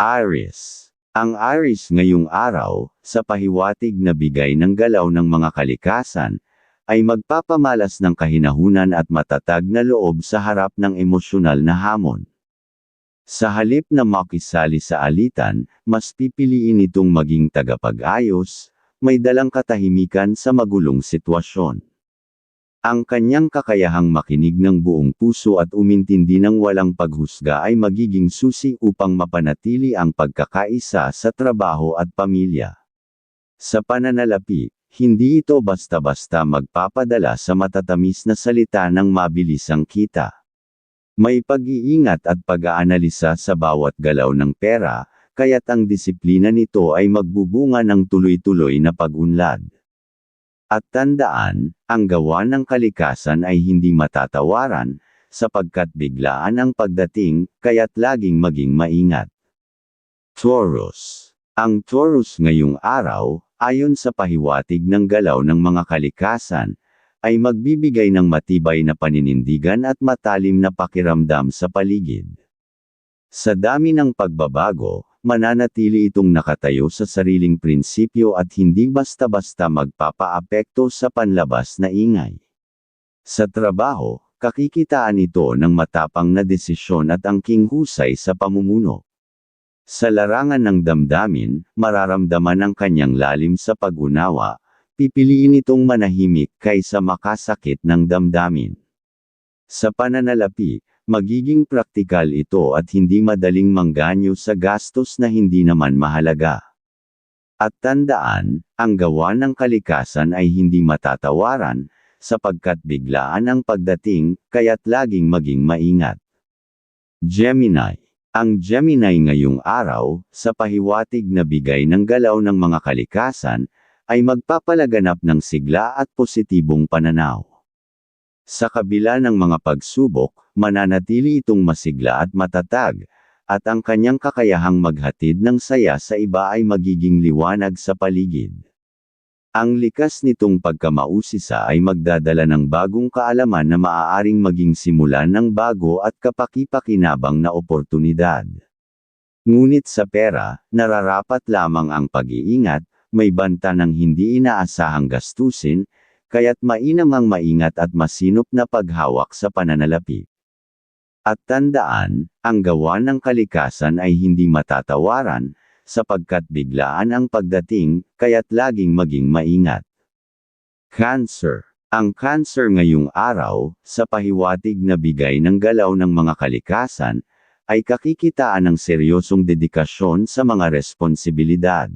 Aries. Ang Aries ngayong araw, sa pahiwatig na bigay ng galaw ng mga kalikasan, ay magpapamalas ng kahinahunan at matatag na loob sa harap ng emosyonal na hamon. Sa halip na makisali sa alitan, mas pipiliin itong maging tagapag-ayos, may dalang katahimikan sa magulong sitwasyon. Ang kanyang kakayahang makinig ng buong puso at umintindi ng walang paghusga ay magiging susi upang mapanatili ang pagkakaisa sa trabaho at pamilya. Sa pananalapi, hindi ito basta-basta magpapadala sa matatamis na salita ng mabilisang kita. May pag-iingat at pag-aanalisa sa bawat galaw ng pera, kaya't ang disiplina nito ay magbubunga ng tuloy-tuloy na pag-unlad. At tandaan, ang gawa ng kalikasan ay hindi matatawaran, sapagkat biglaan ang pagdating, kaya't laging maging maingat. Taurus. Ang Taurus ngayong araw, ayon sa pahiwatig ng galaw ng mga kalikasan, ay magbibigay ng matibay na paninindigan at matalim na pakiramdam sa paligid. Sa dami ng pagbabago, mananatili itong nakatayo sa sariling prinsipyo at hindi basta-basta magpapaapekto sa panlabas na ingay. Sa trabaho, kakikitaan ito ng matapang na desisyon at angking husay sa pamumuno. Sa larangan ng damdamin, mararamdaman ang kanyang lalim sa pag-unawa, pipiliin itong manahimik kaysa makasakit ng damdamin. Sa pananalapi, magiging praktikal ito at hindi madaling mangganyo sa gastos na hindi naman mahalaga. At tandaan, ang gawa ng kalikasan ay hindi matatawaran, sapagkat biglaan ang pagdating, kaya't laging maging maingat. Gemini Ang Gemini ngayong araw, sa pahiwatig na bigay ng galaw ng mga kalikasan, ay magpapalaganap ng sigla at positibong pananaw. Sa kabila ng mga pagsubok, mananatili itong masigla at matatag, at ang kanyang kakayahang maghatid ng saya sa iba ay magiging liwanag sa paligid. Ang likas nitong pagkamausisa ay magdadala ng bagong kaalaman na maaaring maging simulan ng bago at kapaki-pakinabang na oportunidad. Ngunit sa pera, nararapat lamang ang pag-iingat, may banta ng hindi inaasahang gastusin, kaya't mainam ang maingat at masinop na paghawak sa pananalapi. At tandaan, ang gawa ng kalikasan ay hindi matatawaran, sapagkat biglaan ang pagdating, kaya't laging maging maingat. Cancer Ang cancer ngayong araw, sa pahiwatig na bigay ng galaw ng mga kalikasan, ay kakikitaan ng seryosong dedikasyon sa mga responsibilidad.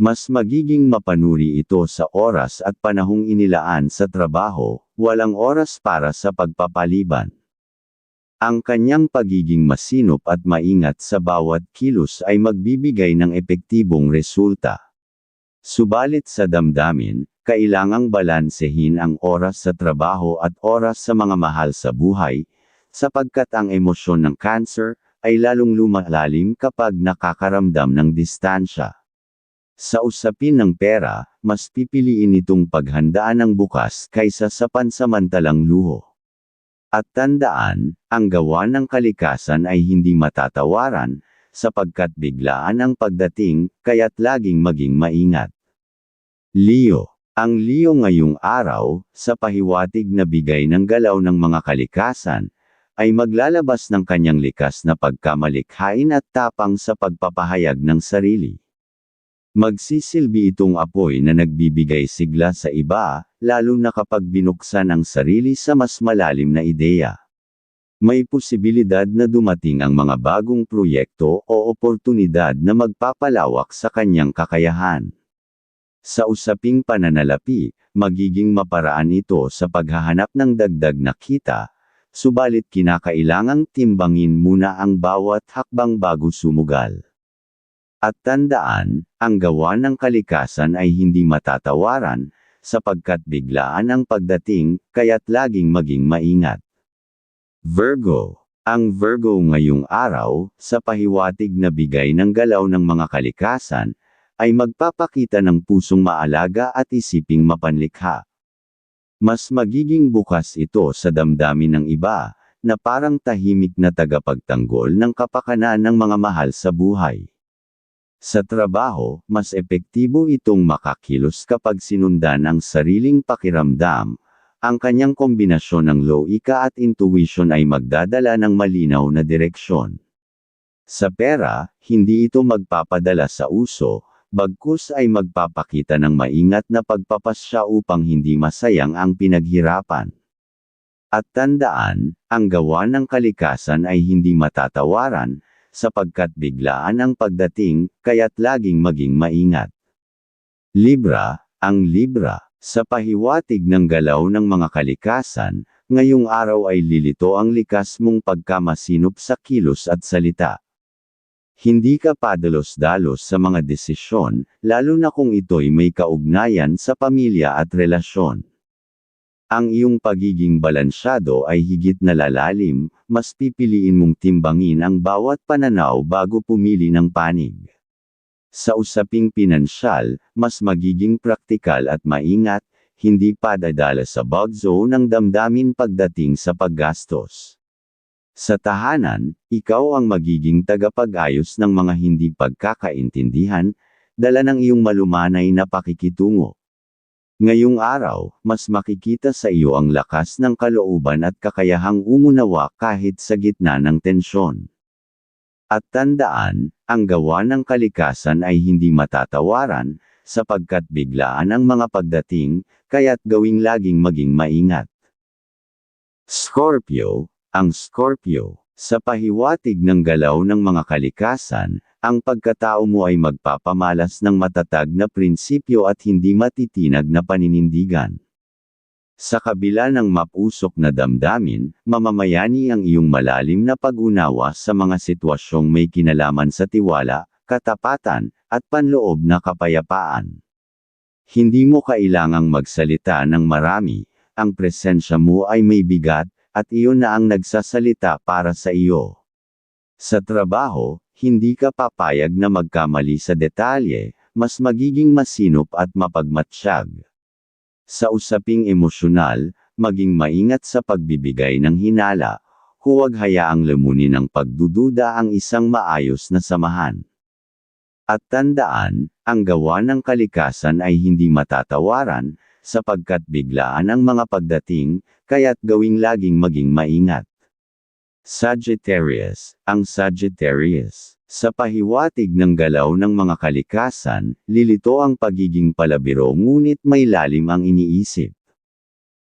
Mas magiging mapanuri ito sa oras at panahong inilaan sa trabaho, walang oras para sa pagpapaliban. Ang kanyang pagiging masinop at maingat sa bawat kilos ay magbibigay ng epektibong resulta. Subalit sa damdamin, kailangang balansehin ang oras sa trabaho at oras sa mga mahal sa buhay, sapagkat ang emosyon ng cancer ay lalong lumalalim kapag nakakaramdam ng distansya. Sa usapin ng pera, mas pipiliin itong paghandaan ng bukas kaysa sa pansamantalang luho. At tandaan, ang gawa ng kalikasan ay hindi matatawaran, sapagkat biglaan ang pagdating, kaya't laging maging maingat. Leo Ang Leo ngayong araw, sa pahiwatig na bigay ng galaw ng mga kalikasan, ay maglalabas ng kanyang likas na pagkamalikhain at tapang sa pagpapahayag ng sarili. Magsisilbi itong apoy na nagbibigay sigla sa iba, lalo na kapag binuksan ang sarili sa mas malalim na ideya. May posibilidad na dumating ang mga bagong proyekto o oportunidad na magpapalawak sa kanyang kakayahan. Sa usaping pananalapi, magiging maparaan ito sa paghahanap ng dagdag na kita, subalit kinakailangang timbangin muna ang bawat hakbang bago sumugal. At tandaan, ang gawa ng kalikasan ay hindi matatawaran, sapagkat biglaan ang pagdating, kaya't laging maging maingat. Virgo Ang Virgo ngayong araw, sa pahiwatig na bigay ng galaw ng mga kalikasan, ay magpapakita ng pusong maalaga at isiping mapanlikha. Mas magiging bukas ito sa damdamin ng iba, na parang tahimik na tagapagtanggol ng kapakanan ng mga mahal sa buhay. Sa trabaho, mas epektibo itong makakilos kapag sinundan ang sariling pakiramdam. Ang kanyang kombinasyon ng loika at intuition ay magdadala ng malinaw na direksyon. Sa pera, hindi ito magpapadala sa uso, bagkus ay magpapakita ng maingat na pagpapasya upang hindi masayang ang pinaghirapan. At tandaan, ang gawa ng kalikasan ay hindi matatawaran, sapagkat biglaan ang pagdating, kaya't laging maging maingat. Libra, ang Libra, sa pahiwatig ng galaw ng mga kalikasan, ngayong araw ay lilito ang likas mong pagkamasinop sa kilos at salita. Hindi ka padalos-dalos sa mga desisyon, lalo na kung ito'y may kaugnayan sa pamilya at relasyon. Ang iyong pagiging balansyado ay higit na lalalim, mas pipiliin mong timbangin ang bawat pananaw bago pumili ng panig. Sa usaping pinansyal, mas magiging praktikal at maingat, hindi padadala sa bug zone ng damdamin pagdating sa paggastos. Sa tahanan, ikaw ang magiging tagapag-ayos ng mga hindi pagkakaintindihan, dala ng iyong malumanay na pakikitungo. Ngayong araw, mas makikita sa iyo ang lakas ng kalooban at kakayahang umunawa kahit sa gitna ng tensyon. At tandaan, ang gawa ng kalikasan ay hindi matatawaran, sapagkat biglaan ang mga pagdating, kaya't gawing laging maging maingat. Scorpio, ang Scorpio, sa pahiwatig ng galaw ng mga kalikasan, ang pagkatao mo ay magpapamalas ng matatag na prinsipyo at hindi matitinag na paninindigan. Sa kabila ng mapusok na damdamin, mamamayani ang iyong malalim na pag-unawa sa mga sitwasyong may kinalaman sa tiwala, katapatan, at panloob na kapayapaan. Hindi mo kailangang magsalita ng marami, ang presensya mo ay may bigat, at iyon na ang nagsasalita para sa iyo. Sa trabaho, hindi ka papayag na magkamali sa detalye, mas magiging masinop at mapagmatsyag. Sa usaping emosyonal, maging maingat sa pagbibigay ng hinala, huwag hayaang lamunin ng pagdududa ang isang maayos na samahan. At tandaan, ang gawa ng kalikasan ay hindi matatawaran, sapagkat biglaan ang mga pagdating, kaya't gawing laging maging maingat. Sagittarius, ang Sagittarius. Sa pahiwatig ng galaw ng mga kalikasan, lilito ang pagiging palabiro ngunit may lalim ang iniisip.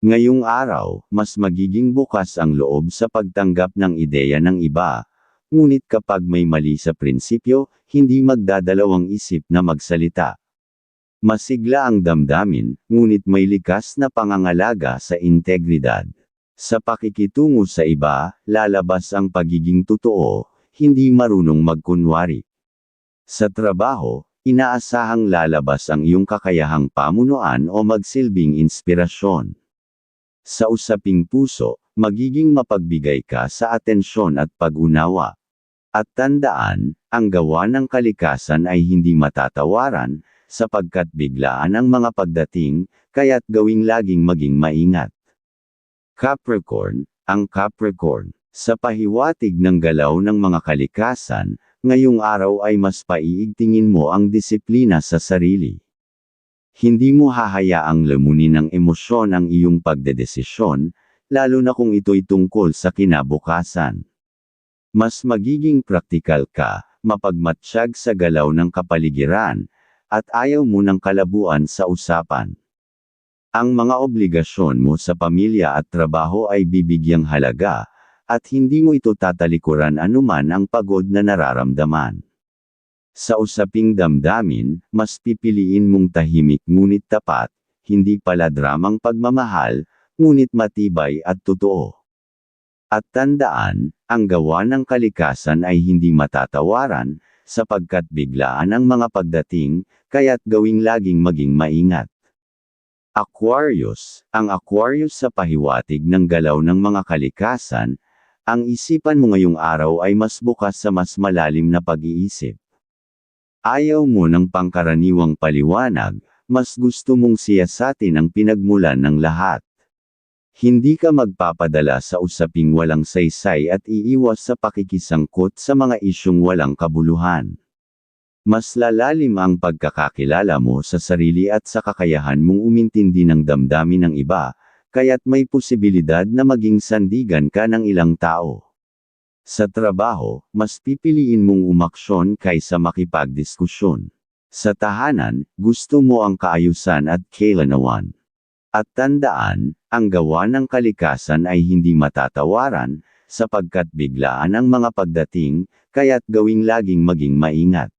Ngayong araw, mas magiging bukas ang loob sa pagtanggap ng ideya ng iba, ngunit kapag may mali sa prinsipyo, hindi magdadalawang isip na magsalita. Masigla ang damdamin, ngunit may likas na pangangalaga sa integridad. Sa pakikitungo sa iba, lalabas ang pagiging totoo, hindi marunong magkunwari. Sa trabaho, inaasahang lalabas ang iyong kakayahang pamunuan o magsilbing inspirasyon. Sa usaping puso, magiging mapagbigay ka sa atensyon at pag-unawa. At tandaan, ang gawa ng kalikasan ay hindi matatawaran, sapagkat biglaan ang mga pagdating, kaya't gawing laging maging maingat. Capricorn, ang Capricorn, sa pahiwatig ng galaw ng mga kalikasan, ngayong araw ay mas paiigtingin mo ang disiplina sa sarili. Hindi mo hahayaang lamunin ng emosyon ang iyong pagdedesisyon, lalo na kung ito'y tungkol sa kinabukasan. Mas magiging praktikal ka, mapagmatsyag sa galaw ng kapaligiran, at ayaw mo ng kalabuan sa usapan. Ang mga obligasyon mo sa pamilya at trabaho ay bibigyang halaga, at hindi mo ito tatalikuran anuman ang pagod na nararamdaman. Sa usaping damdamin, mas pipiliin mong tahimik ngunit tapat, hindi pala dramang pagmamahal, ngunit matibay at totoo. At tandaan, ang gawa ng kalikasan ay hindi matatawaran, sapagkat biglaan ang mga pagdating, kaya't gawing laging maging maingat. Aquarius, ang Aquarius sa pahiwatig ng galaw ng mga kalikasan, ang isipan mo ngayong araw ay mas bukas sa mas malalim na pag-iisip. Ayaw mo ng pangkaraniwang paliwanag, mas gusto mong siyasatin ang pinagmulan ng lahat. Hindi ka magpapadala sa usaping walang saysay at iiwas sa pakikisangkot sa mga isyong walang kabuluhan. Mas lalalim ang pagkakakilala mo sa sarili at sa kakayahan mong umintindi ng damdamin ng iba, kaya't may posibilidad na maging sandigan ka ng ilang tao. Sa trabaho, mas pipiliin mong umaksyon kaysa makipagdiskusyon. Sa tahanan, gusto mo ang kaayusan at kailanawan. At tandaan, ang gawa ng kalikasan ay hindi matatawaran, sapagkat biglaan ang mga pagdating, kaya't gawing laging maging maingat.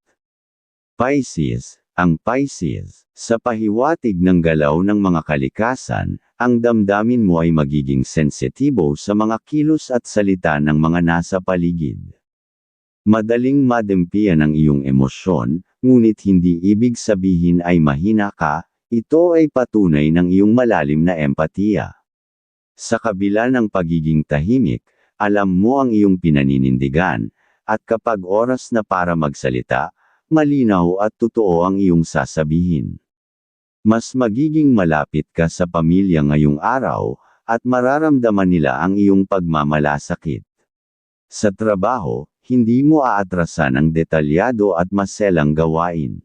Pisces, ang Pisces, sa pahiwatig ng galaw ng mga kalikasan, ang damdamin mo ay magiging sensitibo sa mga kilos at salita ng mga nasa paligid. Madaling madempian ang iyong emosyon, ngunit hindi ibig sabihin ay mahina ka, ito ay patunay ng iyong malalim na empatiya. Sa kabila ng pagiging tahimik, alam mo ang iyong pinaninindigan, at kapag oras na para magsalita, malinaw at totoo ang iyong sasabihin. Mas magiging malapit ka sa pamilya ngayong araw, at mararamdaman nila ang iyong pagmamalasakit. Sa trabaho, hindi mo aatrasan ang detalyado at maselang gawain.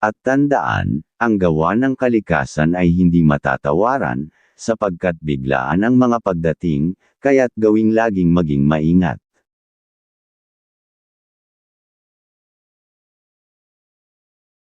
At tandaan, ang gawa ng kalikasan ay hindi matatawaran, sapagkat biglaan ang mga pagdating, kaya't gawing laging maging maingat.